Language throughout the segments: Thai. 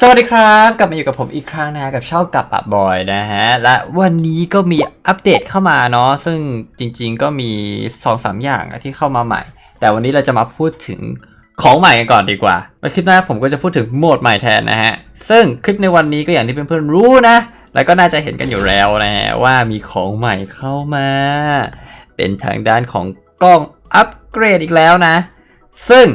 สวัสดีครับกลับมาอยู่กับผมอีกครั้งนะฮะกับช่องกับปะบอยนะฮะและวันนี้ก็มีอัปเดตเข้ามาเนาะซึ่งจริงๆก็มี2อสอย่างที่เข้ามาใหม่ แต่วันนี้เราจะมาพูดถึงของใหม่กันก่อนดีกว่าในคลิปหน้าผมก็จะพูดถึงโหมดใหม่แทนนะฮะซึ่งคลิปในวันนี้ก็อย่างที่เพื่อนๆรู้นะ แล้วก็น่าจะเห็นกันอยู่แล้วนะฮะว่ามีของใหม่เข้ามา เป็นทางด้านของกล้องอัปเกรดอีกแล้วนะ ซึ่ง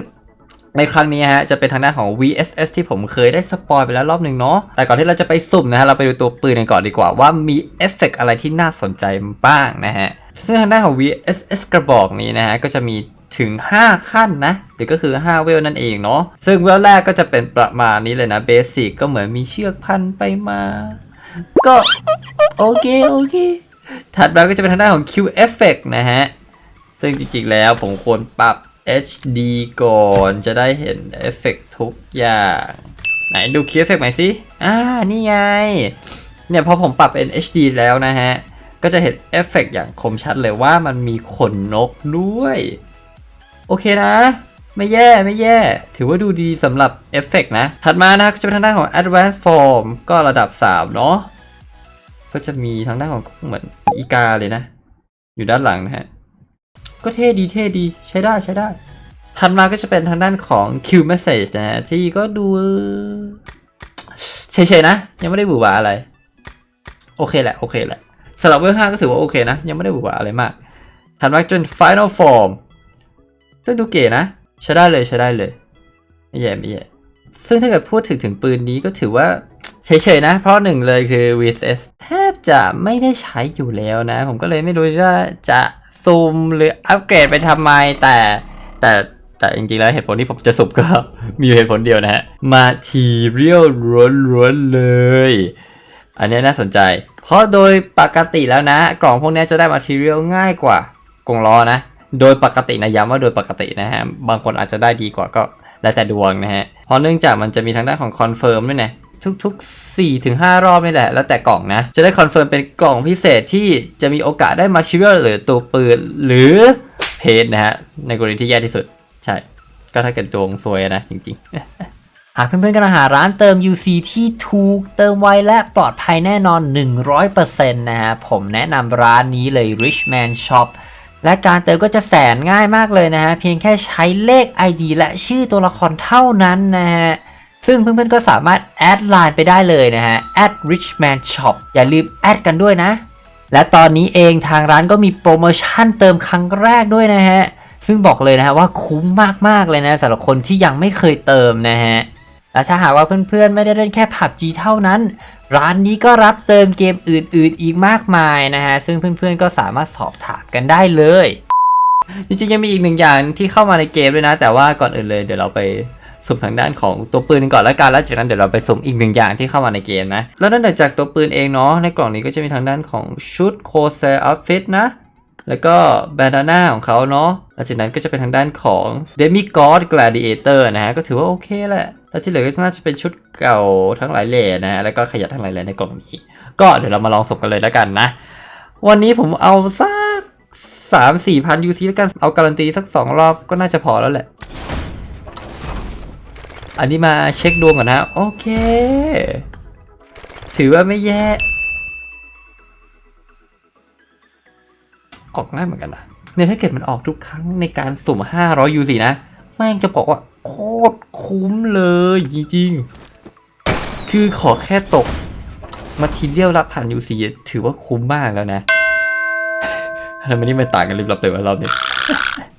ในครั้งนี้ฮะจะเป็นทางด้านของ VSS ที่ผมเคยได้สปอยไปแล้วรอบหนึ่งเนาะแต่ก่อนที่เราจะไปสุ่มนะฮะเราไปดูตัวปืนกันก่อนดีกว่าว่ามีเอฟเฟกต์อะไรที่น่าสนใจบ้างนะฮะซึ่งทางด้านของ VSS กระบอกนี้นะฮะก็จะมีถึง 5 ขั้นนะ หรือก็คือ 5 เวลนั่นเองเนาะซึ่งเวลแรกก็จะเป็นประมาณนี้เลยนะเบสิกก็เหมือนมีเชือกพันไปมา ก็โอเคโอเค ถัดมาก็จะเป็นทางด้านของ Q Effect นะฮะ ซึ่งจริงๆแล้วผมควรปรับ HD ก่อนจะได้เห็นเอฟเฟกต์ทุกอย่าง ไหนดูคีย์เอฟเฟกต์ใหม่สิอ่า นี่ไง เนี่ยพอผมปรับเป็น HD แล้วนะฮะ ก็จะเห็นเอฟเฟกต์อย่างคมชัดเลยว่ามันมีขนนกด้วย โอเคนะ ไม่แย่ไม่แย่ ถือว่าดูดีสำหรับเอฟเฟกต์นะ ถัดมานะก็จะเป็นทางด้านของ Advanced Form ก็ระดับ 3 เนาะก็จะมีทางด้านของเหมือนอีกาเลยนะ อยู่ด้านหลังนะฮะ ก็เท่ดีเท่ดีใช้ได้ใช้ได้ ถัดมาก็จะเป็นทางด้านของ Q Message นะฮะที่ก็ดูเฉยๆนะ ยังไม่ได้บูหวาอะไร โอเคแหละ โอเคแหละสำหรับเวลห้าก็ถือว่าโอเคนะ ยังไม่ได้บูหวาอะไรมากถัดมาจน Final Form ซึ่งดูเก๋นะ ใช้ได้เลยใช้ได้เลยไม่แย่ไม่แย่ซึ่งถ้าเกิดพูดถึงถึงปืนนี้ก็ถือว่าเฉยๆนะ เพราะหนึ่งเลยคือ VSS แทบจะไม่ได้ใช้อยู่แล้วนะ ผมก็เลยไม่รู้ว่าจะ ซูมหรืออัปเกรดไปทำไมแต่แต่แต่จริงๆแล้วเหตุผลที่ผมจะสุบก็ มีเหตุผลเดียวนะฮะ Material ล้วนๆเลย อันนี้น่าสนใจ เพราะโดยปกติแล้วนะ กล่องพวกนี้จะได้ Material ง่ายกว่ากล่องล้อนะ โดยปกตินะย้ำว่าโดยปกตินะฮะ บางคนอาจจะได้ดีกว่าก็แล้วแต่ดวงนะฮะ เพราะเนื่องจากมันจะมีทางด้านของคอนเฟิร์มด้วยนะ ทุกๆ4-5ถึงรอบนี่แหละ แล้วแต่กล่องนะ จะได้คอนเฟิร์มเป็นกล่องพิเศษที่จะมีโอกาสได้มาชิเวลหรือตัวปืนหรือเพจนะฮะ ในกรณีที่แย่ที่สุด ใช่ ก็ถ้าเกิดดวงซวยนะจริง ๆ หากเพื่อนๆกำลังหาร้านเติม UC ที่ถูกเติมไวและปลอดภัยแน่นอน 100%นะฮะ ผมแนะนำร้านนี้เลย Richman Shop และการเติมก็จะแสนง่ายมากเลยนะฮะ เพียงแค่ใช้เลข ID และชื่อตัวละครเท่านั้นนะฮะ ซึ่งเพื่อนๆก็สามารถแอดไลน์ไปได้เลยนะฮะ @richman shop อย่าลืมแอดกันด้วยนะ และตอนนี้เองทางร้านก็มีโปรโมชั่นเติมครั้งแรกด้วยนะฮะ ซึ่งบอกเลยนะฮะว่าคุ้มมากๆเลยนะสำหรับคนที่ยังไม่เคยเติมนะฮะ และถ้าหากว่าเพื่อนๆไม่ได้เล่นแค่ PUBG เท่านั้น ร้านนี้ก็รับเติมเกมอื่น ๆ อีกมากมายนะฮะ ซึ่งเพื่อนๆก็สามารถสอบถามกันได้เลยจริงๆยังมีอีกหนึ่งอย่างที่เข้ามาในเกมด้วยนะ แต่ว่าก่อนอื่นเลยเดี๋ยวเราไป สุ่มทางด้านของตัวปืนก่อนแล้วกันแล้วจากนั้นเดี๋ยวเราไปสุ่มอีกหนึ่งอย่างที่เข้ามาในเกมนะ แล้วนอกจากตัวปืนเองเนาะในกล่องนี้ก็จะมีทางด้านของชุดโคเซอร์อัฟฟิตนะแล้วก็แบนดาน่าของเขาเนาะหลังจากนั้นก็จะเป็นทางด้านของ Demi God Gladiator นะฮะ ก็ถือว่าโอเคแหละ แล้วที่เหลือก็น่าจะเป็นชุดเก่าทั้งหลายแหล่นะฮะ แล้วก็ขยัดทั้งหลายแหล่ในกล่องนี้ ก็เดี๋ยวเรามาลองสุ่มกันเลยแล้วกันนะ วันนี้ผมเอาสักสามสี่พันยูซีแล้วกัน เอาการันตีสักสองรอบก็น่าจะพอแล้วแหละ อันนี้มาเช็คดวงก่อนนะ โอเค ถือว่าไม่แย่ ออกง่ายเหมือนกันนะเนี่ยถ้าเกิดมันออกทุกครั้งในการสุ่ม 500 UC นะ แม่งจะบอกว่า โคตรคุ้มเลยจริงๆ คือขอแค่ตกมาทีเดียวละพัน UC ถือว่าคุ้มมากแล้วนะทำไมนี่มันต่างกันลิบลับเลยวะรอบนี้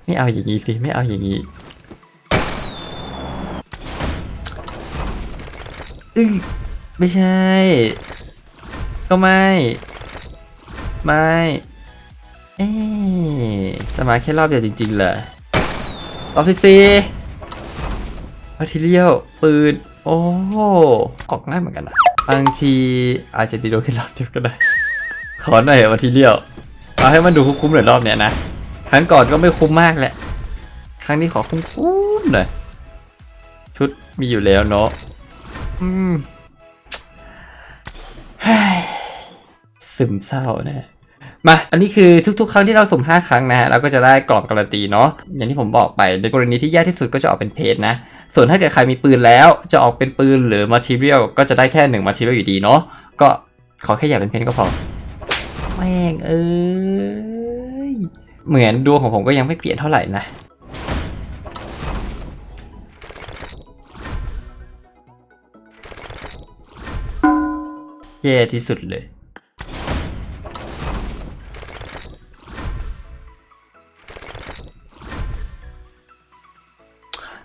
ไม่เอาอย่างนี้สิ ไม่เอาอย่างนี้ อึ้ยไม่ใช่ ก็ไม่ ไม่ เอ๊จะมาแค่รอบเดียวจริงๆเหรอรอบที่สี่มาทีเรียวปืน โอ้ออกง่ายเหมือนกันนะบางทีอาจจะดีโดนแค่รอบเดียวก็ได้ ขอหน่อยมาทีเรียวเอาให้มันดูคุ้มๆหน่อยรอบเนี้ยนะครั้งก่อนก็ไม่คุ้มมากแหละ ครั้งนี้ขอคุ้มๆหน่อยชุดมีอยู่แล้วเนาะ อืมเฮ้ยซึมเศร้านะมา อันนี้คือทุกๆ ครั้งที่เราสุ่ม5ครั้งนะฮะเราก็จะได้กล่องการันตีเนาะ อย่างที่ผมบอกไป ในกรณีที่แย่ที่สุดก็จะออกเป็นเพจนะ ส่วนถ้าเกิดใครมีปืนแล้วจะออกเป็นปืนหรือ material ก็จะได้แค่หนึ่ง material อยู่ดีเนาะ ก็ขอแค่อย่าเป็นเพนก็พอ แม่งเอ้ย เหมือนดวงของผมก็ยังไม่เปลี่ยนเท่าไหร่นะ แย่ที่สุดเลย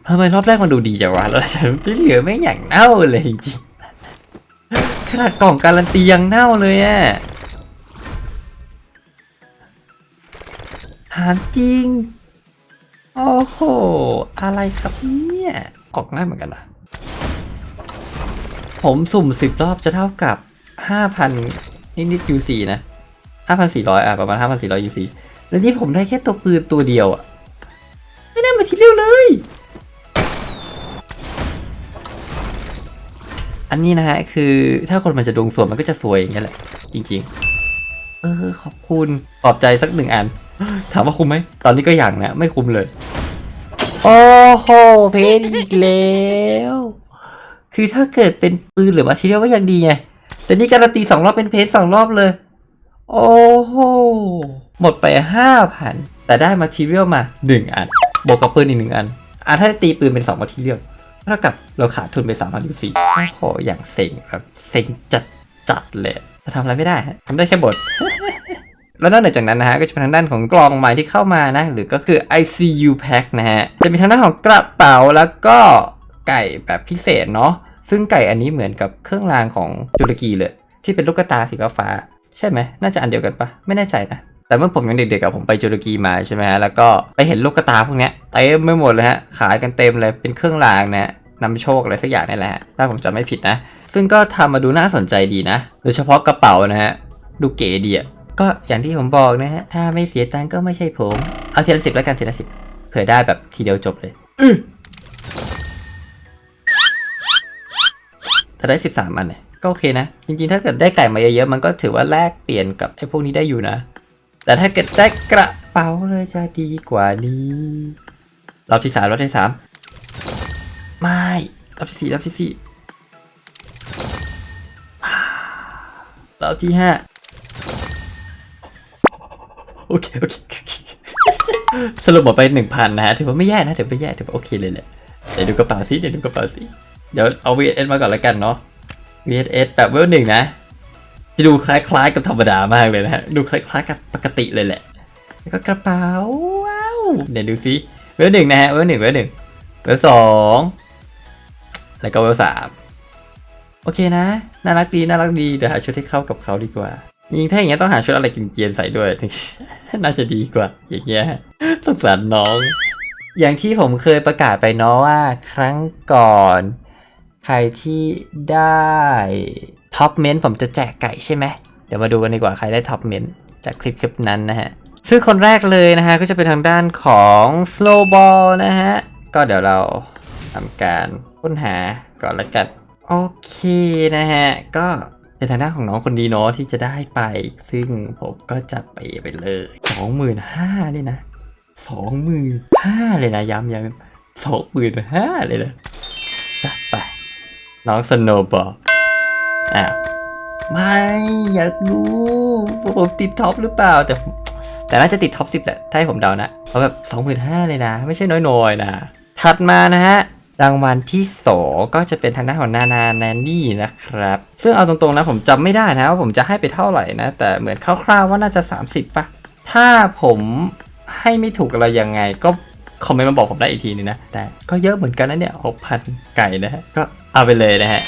ทำไมรอบแรกมันดูดีจังวะแล้วที่เหลือไม่อย่างเน่าเลยจริงขนาดกล่องการันตียังเน่าเลยอะถาจริง โอ้โห อะไรครับเนี่ยออกง่ายเหมือนกันนะผมสุ่มสิบรอบจะเท่ากับ ห้าพันนิดๆ UC นะห้าพันสี่ร้อยอะประมาณห้าพันสี่ร้อย UC แล้วนี่ผมได้แค่ตัวปืนตัวเดียวอะ ไม่ได้มาทีเดียวเลย อันนี้นะฮะ คือถ้าคนมันจะดวงสวยมันก็จะสวยอย่างเงี้ยแหละ จริง ๆ เออ ขอบคุณปลอบใจสักหนึ่งอัน ถามว่าคุ้มไหม ตอนนี้ก็อย่างนะ ไม่คุ้มเลย โอ้โห เพนอีกแล้ว คือถ้าเกิดเป็นปืนหรือมาทีเดียวก็ยังดีไง แต่นี่การันตีสองรอบเป็นเพจสองรอบเลย โอ้โห หมดไปห้าพันแต่ได้มาทีเรียลมาหนึ่งอัน บวกกับปืนอีกหนึ่งอัน อะถ้าตีปืนเป็นสองมาทีเรียลเท่ากับเราขาดทุนไปสามพันยูซีโอ้โห อย่างเซ็งแบบเซ็งจัดจัดเลยจะทำอะไรไม่ได้ฮะทำได้แค่บทแล้วนอกเหนือจากนั้นนะฮะก็จะเป็นทางด้านของกล่องใหม่ที่เข้ามานะ หรือก็คือ ICU pack นะฮะ จะมีทางด้านของกระเป๋าแล้วก็ไก่แบบพิเศษเนาะ ซึ่งไก่อันนี้เหมือนกับเครื่องรางของตุรกีเลย ที่เป็นลูกตาสีฟ้าใช่ไหมน่าจะอันเดียวกันปะไม่แน่ใจนะแต่เมื่อผมยังเด็กๆกับผมไปตุรกีมาใช่ไหมฮะแล้วก็ไปเห็นลูกตาพวกเนี้ยเต็มไม่หมดเลยฮะขายกันเต็มเลยเป็นเครื่องรางนะนำโชคอะไรสักอย่างนี่แหละถ้าผมจำไม่ผิดนะ ซึ่งก็ทำมาดูน่าสนใจดีนะ โดยเฉพาะกระเป๋านะฮะดูเก๋ดีอะก็อย่างที่ผมบอกนะฮะถ้าไม่เสียตังก็ไม่ใช่ผม เอาทีละสิบแล้วกันทีละสิบเผื่อได้แบบทีเดียวจบเลย ถ้าได้สิบสามอันเนี่ยก็โอเคนะ จริงๆ ถ้าเกิดได้ไก่มาเยอะๆ มันก็ถือว่าแลกเปลี่ยนกับไอ้พวกนี้ได้อยู่นะ แต่ถ้าเกิดได้กระเป๋าเลยจะดีกว่านี้รอบที่สามรอบที่สามไม่รอบที่สี่รอบที่สี่รอบที่ห้าโอเคโอเคโอเคสรุปหมดไปหนึ่งพันนะฮะถือว่าไม่แย่นะถือว่าไม่แย่ถือว่าโอเคเลยแหละเดี๋ยวดูกระเป๋าซิเดี๋ยวดูกระเป๋าซิ เดี๋ยวเอา VSS มาก่อนแล้วกันเนาะ VSS แบบเวลหนึ่งนะ จะดูคล้ายๆกับธรรมดามากเลยนะดูคล้ายๆกับปกติเลยแหละ แล้วก็กระเป๋า ว้าวเดี๋ยวดูซิเวลหนึ่งนะฮะเวลหนึ่งเวลหนึ่งเวลสองแล้วก็เวลสามโอเคนะ น่ารักดีน่ารักดีเดี๋ยวหาชุดที่เข้ากับเขาดีกว่ายิงถ้าอย่างเงี้ยต้องหาชุดอะไรกินเกียนใส่ด้วยน่าจะดีกว่า อย่างเงี้ยสงสารน้อง อย่างที่ผมเคยประกาศไปเนาะว่า ครั้งก่อน รที่ได้ท็อปเมนต์ผมจะแจกไก่ใช่ไหมเดี๋ยวมาดูกันดีกว่าใครได้ท็อปเมนต์จากคลิปคลิปนั้นนะฮะซึ่งคนแรกเลยนะฮะก็จะเป็นทางด้านของ Snowball นะฮะ ก็เดี๋ยวเราทำการค้นหาก่อนละกัน โอเคนะฮะ ก็เป็นทางด้านของน้องคนดีเนาะที่จะได้ไป ซึ่งผมก็จะไปไปเลยสองหมื่นห้าเลยนะสองหมื่นห้าเลยนะย้ำย้ำสองหมื่นห้าเลยนะ น้องสโนบอลอ้าวไม่อยากรู้ว่าผมติดท็อปหรือเปล่าแต่ แต่น่าจะติดท็อปสิบแหละถ้าให้ผมเดานะเพราะแบบสองหมื่นห้าเลยนะ ไม่ใช่น้อยๆนะถัดมานะฮะรางวัลที่สองก็จะเป็นทางด้านของนานาแนนนี่นะครับ ซึ่งเอาตรงๆนะผมจำไม่ได้นะว่าผมจะให้ไปเท่าไหร่นะ แต่เหมือนคร่าวๆว่าน่าจะ 30ป่ะถ้าผมให้ไม่ถูกอะไรยังไงก็ คอมเมนต์มาบอกผมได้อีกทีนึงนะ แต่ก็เยอะเหมือนกันนะเนี่ยหกพันไก่นะฮะ ก็เอาไปเลยนะฮะ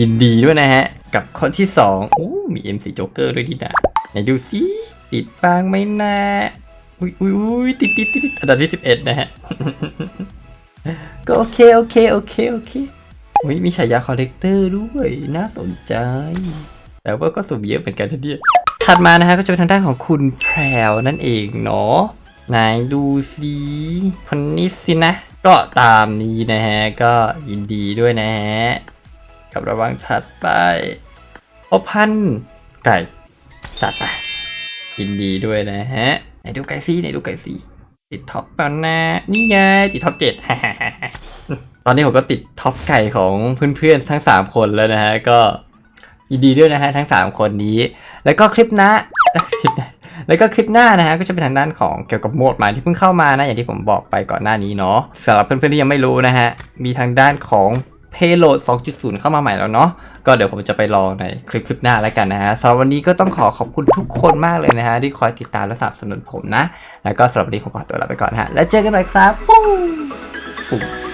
ยินดีด้วยนะฮะ กับคนที่สองโอ้มี MC Joker ด้วยดีนะไหนดูซิติดบ้างไหมนะอุ้ยอุ้ยอุ้ยติดติดติดติดอันดับที่สิบเอ็ดนะฮะ ก็โอเคโอเคโอเคโอเคอุ้ยมีฉายาคอลเลกเตอร์ด้วยน่าสนใจ แต่ว่าก็สุ่มเยอะเหมือนกันนะเนี่ยถัดมานะฮะก็จะเป็นทางด้านของคุณแพรวนั่นเองเนาะ ไหนดูสิคนนี้สินะ ก็ตามนี้นะฮะ ก็ยินดีด้วยนะฮะ กับระวังถัดไปโอพันไก่จัดไปยินดีด้วยนะฮะ ไหนดูไก่ซีไหนดูไก่ซีติดท็อปเปล่านะนี่ไงติดท็อปเจ็ดตอนนี้ผมก็ติดท็อปไก่ของเพื่อนๆทั้ง 3 คนแล้วนะฮะ ก็ยินดีด้วยนะฮะทั้ง 3 คนนี้ แล้วก็คลิปน้าคลิปน้า แล้วก็คลิปหน้านะฮะก็จะเป็นทางด้านของเกี่ยวกับโหมดใหม่ที่เพิ่งเข้ามานะอย่างที่ผมบอกไปก่อนหน้านี้เนาะสำหรับเพื่อนๆที่ยังไม่รู้นะฮะมีทางด้านของ Payload 2.0 เข้ามาใหม่แล้วเนาะ ก็เดี๋ยวผมจะไปลองในคลิปคลิปหน้าแล้วกันนะฮะสำหรับวันนี้ก็ต้องขอขอบคุณทุกคนมากเลยนะฮะ ที่คอยติดตามและสนับสนุนผมนะ แล้วก็สำหรับวันนี้ผมขอตัวลาไปก่อนฮะ แล้วเจอกันใหม่ครับปุ๊บ